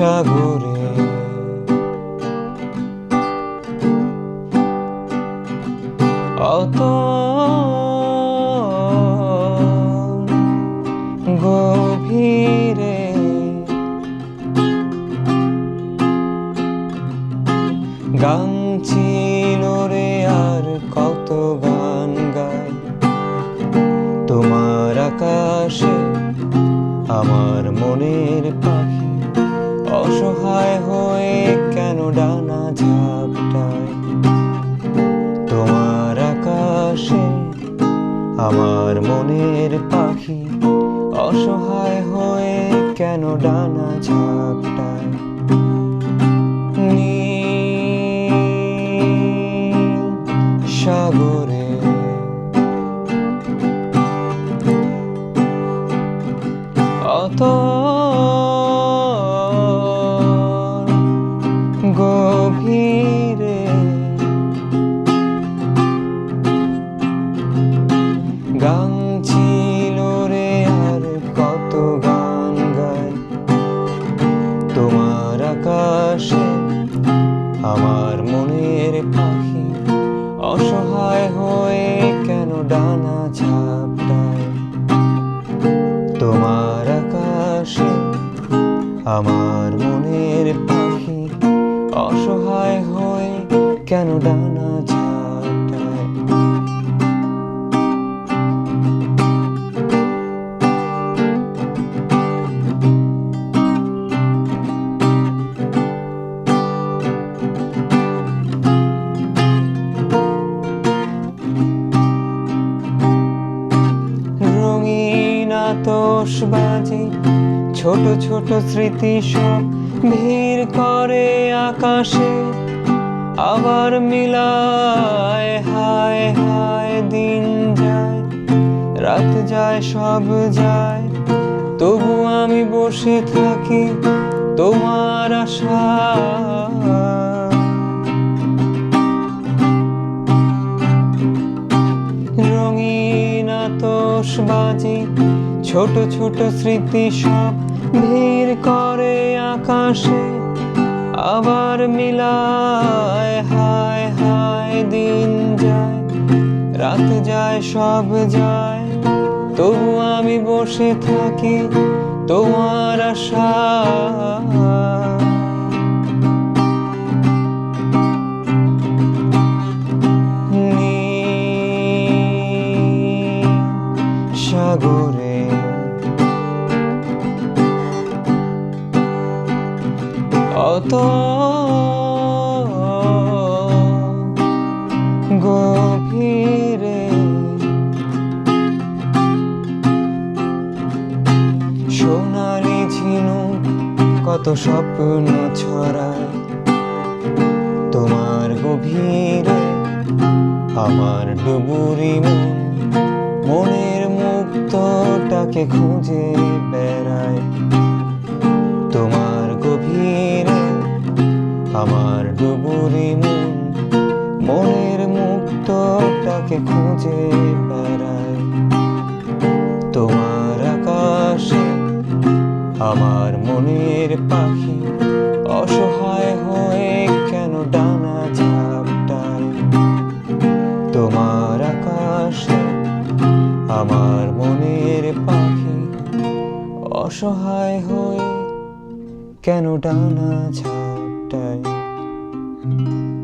সাগরে। অত আমার মনের পাখি অসহায় হয়ে কেন ডানা ঝাপটায় সাগরে অত ছিল রে আর কত গান গাই তোমার আকাশে আমার মনের পাখি অসহায় হয়ে কেন ডানা ঝাপটায়? তোমার আকাশে আমার মনের পাখি অসহায় হয়ে কেন ডানা ছোট ছোট স্মৃতি সব ভিড় করে আকাশে। আবার মিলায়, হায় হায়, দিন যায়, রাত যায়, সব যায়। তবু আমি বসে থাকি তোমার আশা। রঙিন আতশবাজি, ছোট ছোট স্মৃতি সব ভিড় করে আকাশে আবার মিলায়, হায় হায়, দিন যায়, রাত যায়, সব যায়। তবু আমি বসে থাকি তোমার আশা সাগরে অত গভীরে। সোনালি ঝিনুক কত স্বপ্ন ছড়ায়, তোমার গভীরে আমার ডুবুরি মন, মনের মুক্তটাকে খুঁজে বেড়ায়। আমার ডুবুরি মন, মনের মুক্তটাকে খুঁজে বেড়ায়। তোমার আকাশে আমার মনের পাখি অসহায় হয়ে কেন ডানা ঝাপটায় তোমার আকাশে আমার মনের পাখি অসহায় হয়ে কেন ডানা ঝাপটায় time